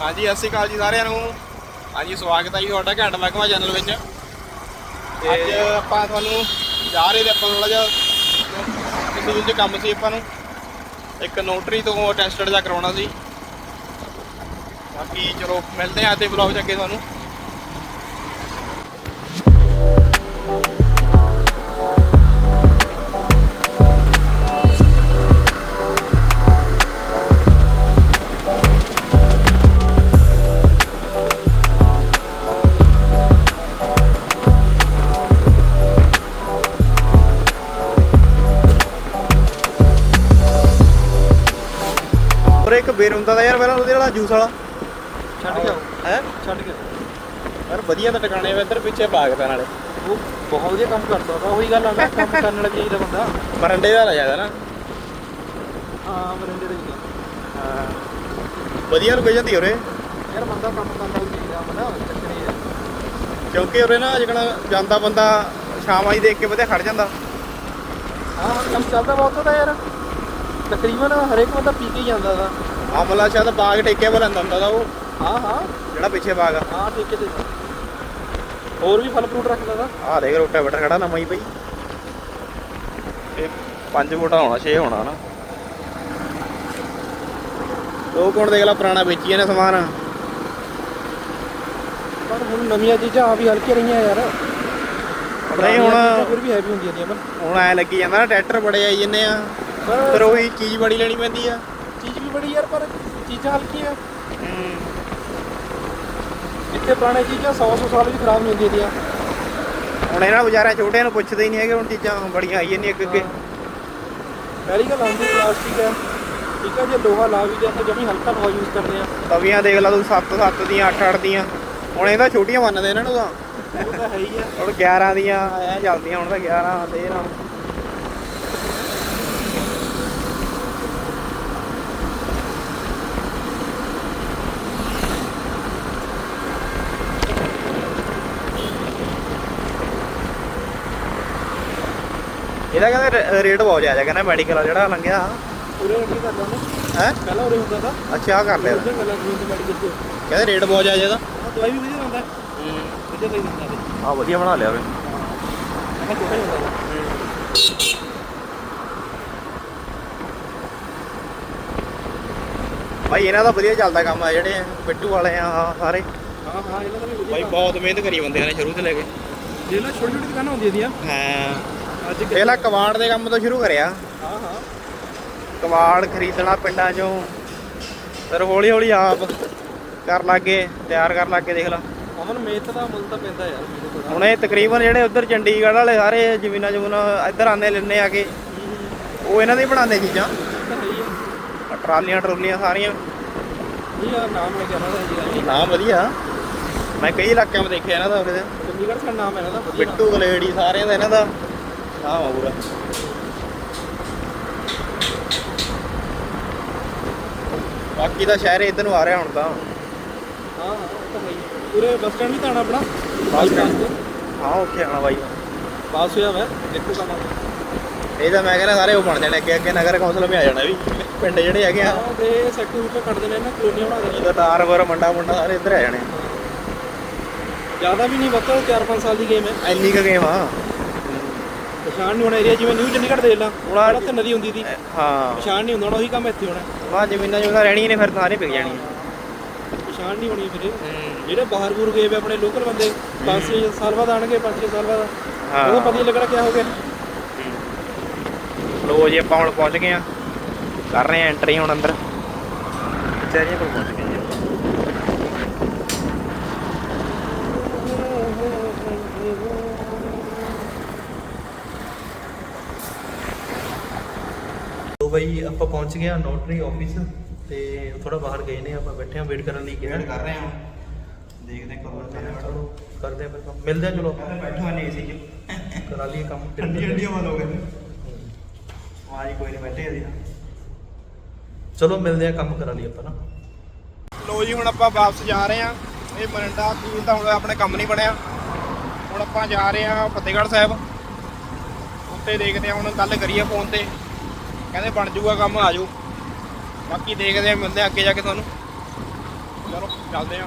ਹਾਂਜੀ ਸਤਿ ਸ਼੍ਰੀ ਅਕਾਲ ਜੀ ਸਾਰਿਆਂ ਨੂੰ। ਹਾਂਜੀ ਸਵਾਗਤ ਹੈ ਜੀ ਤੁਹਾਡਾ ਘੰਟ ਮਹਿਕਮਾ ਚੈਨਲ ਵਿੱਚ। ਅੱਜ ਆਪਾਂ ਤੁਹਾਨੂੰ ਜਾ ਰਹੇ ਤੇ ਆਪਾਂ ਥੋੜਾ ਜਿਹਾ ਕਿਸੇ ਦੂਜੇ ਕੰਮ ਸੀ ਆਪਾਂ ਨੂੰ। ਇੱਕ ਨੋਟਰੀ ਤੋਂ ਅਟੈਸਟਡ ਜਾ ਕਰਾਉਣਾ ਸੀ। ਬਾਕੀ ਚਲੋ ਮਿਲਦੇ ਹਾਂ ਤੇ ਬਲੌਗ ਚ ਅੱਗੇ ਤੁਹਾਨੂੰ। ਇੱਕ ਬੇਰ ਹੁੰਦਾ ਦਾ ਯਾਰ ਪਹਿਲਾਂ ਉਹਦੇ ਵਾਲਾ ਜੂਸ ਵਾਲਾ। ਛੱਡ ਆਓ। ਹੈ? ਛੱਡ ਕੇ ਯਾਰ ਵਧੀਆ ਤਾਂ ਟਿਕਾਣੇ ਵੇ ਇੱਧਰ ਪਿੱਛੇ ਬਾਗ ਵਾਲੇ। ਉਹ ਬਹੁਤ ਵਧੀਆ ਕੰਮ ਕਰਦਾ ਉਹਦਾ ਉਹੀ ਗੱਲ ਆ ਨਾ ਕੰਮ ਕਰਨ ਵਾਲਾ ਚਾਹੀਦਾ ਬੰਦਾ? ਮਰੰਡੇ ਦਾ ਜ਼ਿਆਦਾ ਨਾ। ਹਾਂ ਮਰਿੰਡੇ ਦਾ ਹੀ। ਹਾਂ। ਵਧੀਆ ਰੁਕ ਜਾਂਦੀ ਉਰੇ। ਯਾਰ ਬੰਦਾ ਕੰਮ ਕਰਨ ਵਾਲਾ ਚਾਹੀਦਾ ਮਨਾ ਚੱਕਰੀ ਆ। ਕਿਉਂਕਿ ਉਰੇ ਨਾ ਜਿਹੜਾ ਜਾਂਦਾ ਬੰਦਾ ਸ਼ਾਮਾਂ ਹੀ ਦੇਖ ਕੇ ਵਧੀਆ ਖੜ ਜਾਂਦਾ। ਹਾਂ ਹੁਣ ਕੰਮ ਚੱਲਦਾ ਬਹੁਤ ਉਹਦਾ ਯਾਰ। ਤਕਰੀਬਨ ਹਰੇਕ ਬੰਦਾ ਪੀ ਕੇ ਹੀ ਜਾਂਦਾ ਦਾ ਆਮਲਾ ਸ਼ਾਇਦ ਬਾਗ ਠੇਕੇ ਵਾਲਾ ਲੈਂਦਾ ਹੁੰਦਾ ਤਾ ਉਹ। ਹਾਂ ਹਾਂ। ਜਿਹੜਾ ਪਿੱਛੇ ਬਾਗ ਆ। ਹਾਂ ਠੇਕੇ ਤੇ। ਹੋਰ ਵੀ ਫਲ ਫਰੂਟ ਰੱਖਦਾ ਦਾ ਆਹ ਦੇਖ ਰੋਟਾ ਬਟਰ ਖੜਾ ਨਵਾਂ ਹੀ ਪਈ ਇਹ 5 ਫੁੱਟ ਹੋਣਾ 6 ਹੋਣਾ ਨਾ ਉਹ ਕੋਣ ਦੇਖ ਲਾ ਪੁਰਾਣਾ ਵੇਚੀ ਇਹਨੇ ਸਮਾਨ। ਪਰ ਹੁਣ ਨਵੀਆਂ ਚੀਜ਼ਾਂ ਆ ਵੀ ਹਲਕੀਆਂ ਰਹੀਆਂ ਯਾਰ। ਨਹੀਂ ਹੁਣ ਫਿਰ ਵੀ ਹੈਵੀ ਹੁੰਦੀਆਂ ਨੇ ਪਰ ਹੁਣ ਐ ਲੱਗੀ ਜਾਂਦਾ ਨਾ ਟਰੈਕਟਰ ਬੜੇ ਆਈ ਜੰਨੇ ਆ। ਫਿਰ ਉਹੀ ਚੀਜ਼ ਬੜੀ ਲੈਣੀ ਪੈਂਦੀ ਆ। ਚੀਜ਼ ਵੀ ਬੜੀ ਯਾਰ ਪਰ ਚੀਜ਼ਾਂ ਹਲਕੀਆਂ। ਇੱਥੇ ਪੁਰਾਣੇ ਚੀਜ਼ਾਂ 100 100 ਸਾਲ ਵੀ ਖਰਾਬ ਨਹੀਂ ਹੁੰਦੀਆਂ ਦੀਆਂ ਹੁਣ ਇਹਨਾਂ ਵਿਚਾਰਿਆਂ ਛੋਟਿਆਂ ਨੂੰ ਪੁੱਛਦੇ ਹੀ ਨਹੀਂ ਹੈਗੇ ਹੁਣ ਚੀਜ਼ਾਂ ਬੜੀਆਂ ਆਈ ਜਾਂਦੀਆਂ ਅੱਗੇ ਅੱਗੇ। ਪਹਿਲੀ ਗੱਲ ਆਉਂਦੀ ਪਲਾਸਟਿਕ ਹੈ। ਠੀਕ ਹੈ ਜੇ ਲੋਹਾ ਲਾ ਵੀ ਦਿਆ ਤਾਂ ਜਮੀ ਹਲਕਾ ਲੋਹਾ ਯੂਜ਼ ਕਰਦੇ ਆ। ਤਵੀਆਂ ਦੇਖ ਲਾ ਤੂੰ 7 7 ਦੀਆਂ 8 8 ਦੀਆਂ। ਹੁਣ ਇਹਦਾ ਛੋਟੀਆਂ ਮੰਨਦੇ ਇਹਨਾਂ ਨੂੰ ਤਾਂ। ਉਹ ਤਾਂ ਹੈ ਹੀ ਆ। ਹੁਣ 11 ਦੀਆਂ ਐ ਚੱਲਦੀਆਂ ਹੁਣ ਤਾਂ 11 13 ਇਹਦਾ ਕਹਿੰਦੇ ਰੇਟ ਬਹੁਤ ਜ਼ਿਆਦਾ ਕਹਿੰਦਾ ਮੈਡੀਕਲ ਜਿਹੜਾ ਲੰਘਿਆ। ਉਰੇ ਕੀ ਕਰਦਾ ਨੇ ਹੈ? ਪਹਿਲਾਂ ਉਰੇ ਹੁੰਦਾ ਤਾਂ। ਅੱਛਾ ਆਹ ਕਰ ਲਿਆ। ਕਹਿੰਦੇ ਰੇਟ ਬਹੁਤ ਜ਼ਿਆਦਾ ਇਹਦਾ। ਦਵਾਈ ਵੀ ਵਧੀਆ ਦਿੰਦਾ ਵਧੀਆ ਦਵਾਈ ਦਿੰਦਾ ਆ ਵਧੀਆ ਬਣਾ ਲਿਆ ਵੇ ਹੀ ਹੁੰਦਾ। ਭਾਈ ਇਹਨਾਂ ਦਾ ਵਧੀਆ ਚੱਲਦਾ ਕੰਮ ਆ ਜਿਹੜੇ ਪਿੱਟੂ ਵਾਲੇ ਆ ਸਾਰੇ। ਹਾਂ ਹਾਂ ਇਹਨਾਂ ਦਾ ਵੀ ਵਧੀਆ ਭਾਈ। ਬਹੁਤ ਮਿਹਨਤ ਕਰੀ ਬੰਦੇ ਨੇ ਸ਼ੁਰੂ ਤੋਂ ਲੈ ਕੇ। ਜੇ ਨਾ ਛੋਟੀ ਛੋਟੀ ਦੁਕਾਨਾਂ ਹੁੰਦੀਆਂ ਦੀਆਂ ਹਾਂ। ਪਹਿਲਾਂ ਕਬਾੜ ਦੇ ਕੰਮ ਤੋਂ ਸ਼ੁਰੂ ਕਰਿਆ। ਹਾਂ ਹਾਂ। ਕਬਾੜ ਖਰੀਦਣਾ ਪਿੰਡਾਂ ਚੋਂ। ਫਿਰ ਹੌਲੀ ਹੌਲੀ ਆਪ ਕਰ ਲਾਗੇ ਤਿਆਰ ਕਰ ਲਾਗੇ ਦੇਖ ਲਾ। ਅਮਨ ਮਿਹਨਤ ਦਾ ਮੁੱਲ ਤਾਂ ਪੈਂਦਾ ਯਾਰ ਹੁਣ ਇਹ ਤਕਰੀਬਨ ਜਿਹੜੇ ਉਧਰ ਚੰਡੀਗੜ੍ਹ ਵਾਲੇ ਸਾਰੇ ਜ਼ਮੀਨਾਂ ਜਮੂਨਾਂ ਇੱਧਰ ਆਉਂਦੇ ਲੈਣੇ ਆ ਕੇ ਉਹ ਇਹਨਾਂ ਦੇ ਬਣਾਉਂਦੇ ਚੀਜ਼ਾਂ। ਟਰਾਲੀਆਂ ਟਰੋਲੀਆਂ ਸਾਰੀਆਂ। ਯਾਰ ਨਾਮ ਲੱਗਿਆ ਨਾ ਜੀ। ਵਧੀਆ। ਮੈਂ ਕਈ ਇਲਾਕਿਆਂ 'ਚ ਦੇਖਿਆ ਇਹਨਾਂ ਦਾ ਉਹਦੇ ਚੰਡੀਗੜ੍ਹ ਦਾ ਨਾਮ ਹੈ ਨਾ ਦਾ ਵਧੀਆ। ਨਾਮ। ਬਿੱਟੂ ਗਲੇੜੀ ਸਾਰਿਆਂ ਦਾ ਇਹਨਾਂ ਦਾ। ਬਾਕੀ ਤਾਂ ਸ਼ਹਿਰ ਇੱਧਰ ਨੂੰ ਆ ਰਿਹਾ ਹੁਣ ਤਾਂ। ਹਾਂ। ਪੂਰੇ ਬੱਸ ਸਟੈਂਡ ਵੀ ਤਾਂ ਆਉਣਾ ਆਪਣਾ। Bus stand. ਹਾਂ ਉੱਥੇ ਆਣਾ ਬਾਈ। ਪਾਸ ਹੋਇਆ ਮੈਂ ਦੇਖੋ ਕੰਮ। ਇਹ ਤਾਂ ਮੈਂ ਕਹਿੰਦਾ ਸਾਰੇ ਉਹ ਬਣ ਜਾਣੇ ਅੱਗੇ ਅੱਗੇ ਨਗਰ ਕੌਂਸਲ ਵਿੱਚ ਆ ਜਾਣਾ ਵੀ। ਪਿੰਡ ਜਿਹੜੇ ਹੈਗੇ ਆ। ਤੇ ਸੈਕਟਰ ਉੱਤੇ ਕੱਢ ਦੇਣੇ ਨਾ ਕਲੋਨੀਆਂ ਬਣਾ ਦੇਣੀਆਂ। ਇਹਦਾ ਤਾਰ ਵਰ ਮੰਡਾ ਮੁੰਡਾ ਸਾਰੇ ਇੱਧਰ ਆ ਜਾਣੇ। ਜ਼ਿਆਦਾ ਵੀ ਨਹੀਂ ਬੱਤਾ 4-5 ਸਾਲ ਦੀ ਗੇਮ ਹੈ। ਇੰਨੀ ਕੁ ਗੇਮ ਆ। ਪਛਾਣ ਨਹੀਂ ਹੋਣਾ ਏਰੀਆ ਜਿਵੇਂ ਨਿਊ ਚੰਡੀਗੜ੍ਹ ਦੇਖ ਲਾ ਹੁਣ ਉੱਥੇ ਨਦੀ ਹੁੰਦੀ ਸੀ। ਹਾਂ। ਪਛਾਣ ਨਹੀਂ ਹੁੰਦਾ ਹੁਣ ਉਹੀ ਕੰਮ ਇੱਥੇ ਹੋਣਾ। ਮਾ ਜ਼ਮੀਨਾਂ ਜੁਗਾ ਰਹਿਣੀਆਂ ਨੇ ਫਿਰ ਸਾਰੀ ਵਿਕ ਜਾਣੀ। ਪਛਾਣ ਨਹੀਂ ਹੋਣੀ ਫਿਰ ਜਿਹੜੇ ਬਾਹਰ ਬੂਰ ਗਏ ਵੇ ਆਪਣੇ ਲੋਕਲ ਬੰਦੇ 5-6 ਸਾਲ ਬਾਅਦ ਆਣਗੇ 5-6 ਸਾਲ ਬਾਅਦ। ਹਾਂ। ਉਹਨੂੰ ਪਤਾ ਹੀ ਲੱਗਣਾ ਕਿਆ ਹੋ ਗਿਆ। ਲੋ ਜੀ ਆਪਾਂ ਹੁਣ ਪਹੁੰਚ ਗਏ ਆ ਕਰ ਰਹੇ ਆ ਐਂਟਰੀ ਹੁਣ ਅੰਦਰ। ਕਚਹਿਰੀਆਂ ਕੋਲ ਪਹੁੰਚ ਗਏ। ਤੋ ਬਈ ਆਪਾਂ ਪਹੁੰਚ ਗਏ ਆ ਨੋਟਰੀ ਆਫਿਸ ਤੇ ਥੋੜਾ ਬਾਹਰ ਗਏ ਨੇ ਆਪਾਂ ਬੈਠੇ ਆ ਵੇਟ ਕਰਨ ਲਈ ਕਿਹਾ ਕਰ ਰਹੇ ਆ ਦੇਖਦੇ ਕਦੋਂ ਚਲੋ ਕਰਦੇ ਆ ਫਿਰ ਕੰਮ। ਮਿਲਦੇ ਆ ਚਲੋ ਬੈਠੋ ਨਹੀਂ ਸੀ ਜੀ ਕਰਾ ਲਈਏ ਕੰਮ ਠੰਡੀ ਠੰਡੀ ਹਵਾ ਲੋਗੇ ਆਵਾਜ਼ ਕੋਈ ਨਹੀਂ ਬੈਠੇ ਅਸੀਂ ਚਲੋ ਮਿਲਦੇ ਆ ਕੰਮ ਕਰਾ ਲਈਏ ਆਪਾਂ ਨਾ। ਲੋ ਜੀ ਹੁਣ ਆਪਾਂ ਵਾਪਸ ਜਾ ਰਹੇ ਆ ਇਹ ਮਰਿੰਡਾ ਸਕੂਲ ਤਾਂ ਹੁਣ ਆਪਣੇ ਕੰਮ ਨਹੀਂ ਬਣਿਆ। ਹੁਣ ਆਪਾਂ ਜਾ ਰਹੇ ਆ ਫਤਿਹਗੜ੍ਹ ਸਾਹਿਬ। ਉੱਤੇ ਦੇਖਦੇ ਆ ਹੁਣ ਗੱਲ ਕਰੀਏ ਫੋਨ ਤੇ। ਕਹਿੰਦੇ ਬਣ ਜੂਗਾ ਕੰਮ, ਆ ਜਾਓ ਬਾਕੀ ਦੇਖਦੇ ਆ ਮਿਲਦੇ ਆ ਅੱਗੇ ਜਾ ਕੇ ਤੁਹਾਨੂੰ। ਚਲੋ, ਚੱਲਦੇ ਆ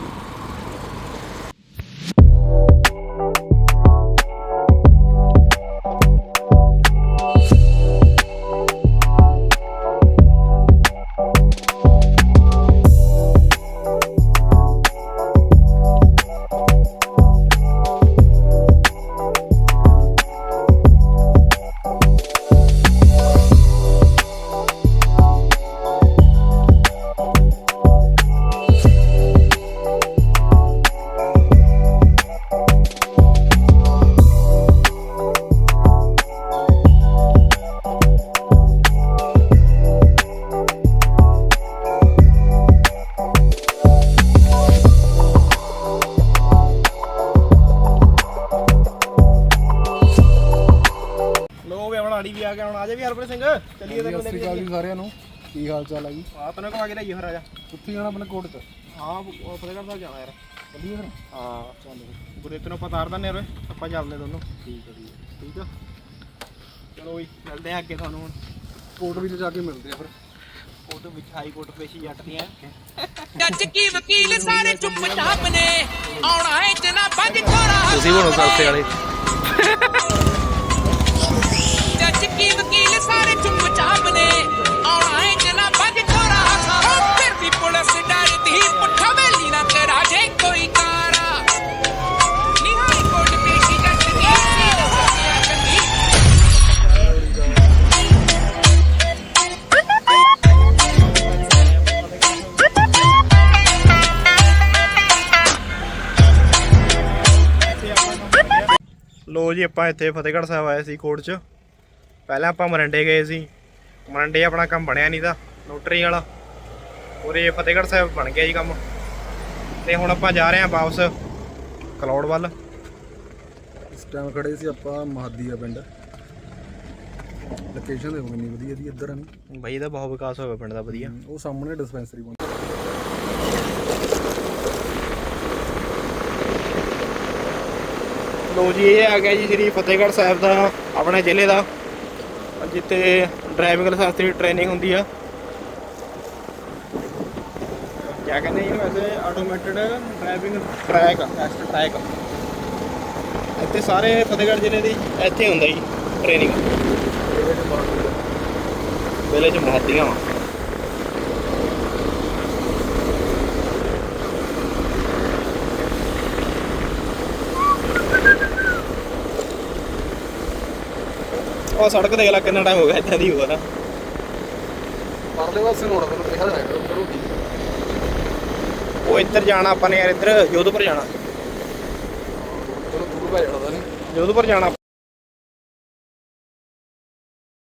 ਲੋ ਵੀ ਆ ਗਿਆ ਹੁਣ ਆ ਜਾ ਵੀ ਹਰਪ੍ਰੀਤ ਸਿੰਘ। ਚੱਲੀਏ ਤਾਂ ਸਤਿ ਸ਼੍ਰੀ ਅਕਾਲ ਜੀ ਸਾਰਿਆਂ ਨੂੰ। ਕੀ ਹਾਲ ਚਾਲ ਹੈ ਜੀ? ਆ ਤੈਨੂੰ ਕਵਾ ਕੇ ਲਈਏ ਫਿਰ ਆ ਜਾ ਕਿੱਥੇ ਜਾਣਾ ਆਪਣੇ ਕੋਟ ਚ? ਹਾਂ ਫਤਿਹਗੜ੍ਹ ਸਾਹਿਬ ਜਾਣਾ ਯਾਰ। ਚੱਲੀਏ ਫਿਰ। ਹਾਂ ਚੱਲ। ਗੁਰੇਤ ਨੂੰ ਆਪਾਂ ਤਾਰ ਦਿੰਨੇ ਓਏ ਆਪਾਂ ਚੱਲਦੇ ਦੋਨੋਂ। ਠੀਕ ਹੈ ਠੀਕ ਆ। ਚਲੋ ਵੀ ਮਿਲਦੇ ਆ ਅੱਗੇ ਤੁਹਾਨੂੰ ਹੁਣ। ਕੋਟ ਵੀ ਜਾ ਕੇ ਮਿਲਦੇ ਆ ਫਿਰ। ਕੋਟ ਵਿੱਚ ਹਾਈ ਕੋਰਟ ਪੇਸ਼ੀ ਜੱਟ ਦੀਆਂ ਜੱਜ ਕੀ ਵਕੀਲ ਸਾਰੇ ਚੁੱਪਚਾਪ ਨੇ? ਆਉਣਾ ਹੈ ਜਨਾਬਾਂ ਦੀ ਚੋਰਾ ਤੁਸੀਂ ਬਣੋ ਸਲਸੇ ਵਾਲੇ। ਜੀ ਆਪਾਂ ਇੱਥੇ ਫਤਿਹਗੜ੍ਹ ਸਾਹਿਬ ਆਏ ਸੀ ਕੋਰਟ 'ਚ। ਪਹਿਲਾਂ ਆਪਾਂ ਮਰੰਡੇ ਗਏ ਸੀ। ਮਰੰਡੇ ਆਪਣਾ ਕੰਮ ਬਣਿਆ ਨਹੀਂ ਤਾਂ ਨੋਟਰੀ ਵਾਲਾ। ਉਰੇ ਫਤਿਹਗੜ੍ਹ ਸਾਹਿਬ ਬਣ ਗਿਆ ਜੀ ਕੰਮ। ਤੇ ਹੁਣ ਆਪਾਂ ਜਾ ਰਹੇ ਹਾਂ ਵਾਪਸ ਕਲੌੜ ਵੱਲ। ਇਸ ਟਾਈਮ ਖੜੇ ਸੀ ਆਪਾਂ ਮਹਾਦੀਆ ਪਿੰਡ। ਲੋਕੇਸ਼ਨ ਦੇਖੋ ਕਿੰਨੀ ਵਧੀਆ ਦੀ ਇੱਧਰ ਨਹੀਂ ਬਾਈ ਦਾ ਬਹੁਤ ਵਿਕਾਸ ਹੋਇਆ ਪਿੰਡ ਦਾ ਵਧੀਆ। ਉਹ ਸਾਹਮਣੇ ਡਿਸਪੈਂਸਰੀ ਲੋ ਜੀ ਇਹ ਆ ਗਿਆ ਜੀ ਸ੍ਰੀ ਫਤਿਹਗੜ੍ਹ ਸਾਹਿਬ ਦਾ ਆਪਣੇ ਜ਼ਿਲ੍ਹੇ ਦਾ। ਜਿੱਥੇ ਡਰਾਈਵਿੰਗ ਲਾਇਸੈਂਸ ਦੀ ਟ੍ਰੇਨਿੰਗ ਹੁੰਦੀ ਆ। ਕਿਆ ਕਹਿੰਦੇ ਜੀ ਵੈਸੇ automated driving track test track ਇੱਥੇ ਸਾਰੇ ਫਤਿਹਗੜ੍ਹ ਜ਼ਿਲ੍ਹੇ ਦੀ ਇੱਥੇ ਹੁੰਦਾ ਜੀ ਟ੍ਰੇਨਿੰਗ ਵਿਲੇਜ ਮਹੱਤੀਆਂ ਉਹ ਸੜਕ ਦੇਖ ਲੈ ਕਿੰਨਾ ਟਾਈਮ ਹੋ ਗਿਆ ਇੱਦਾਂ ਦੀ ਨਾ। ਪਰਲੇ ਪਾਸੇ ਨੂੰ ਹੋਣਾ ਤੁਹਾਨੂੰ ਦੇਖਾ ਜਾਣਾ ਕਰੋ ਉਹ ਇੱਧਰ ਜਾਣਾ ਆਪਾਂ ਨੇ ਯਾਰ ਇੱਧਰ ਜੋਧਪੁਰ ਜਾਣਾ। ਚਲੋ ਦੂਰ ਪੈ ਜਾਣਾ ਤਾਂ ਨਹੀਂ। ਜੋਧਪੁਰ ਜਾਣਾ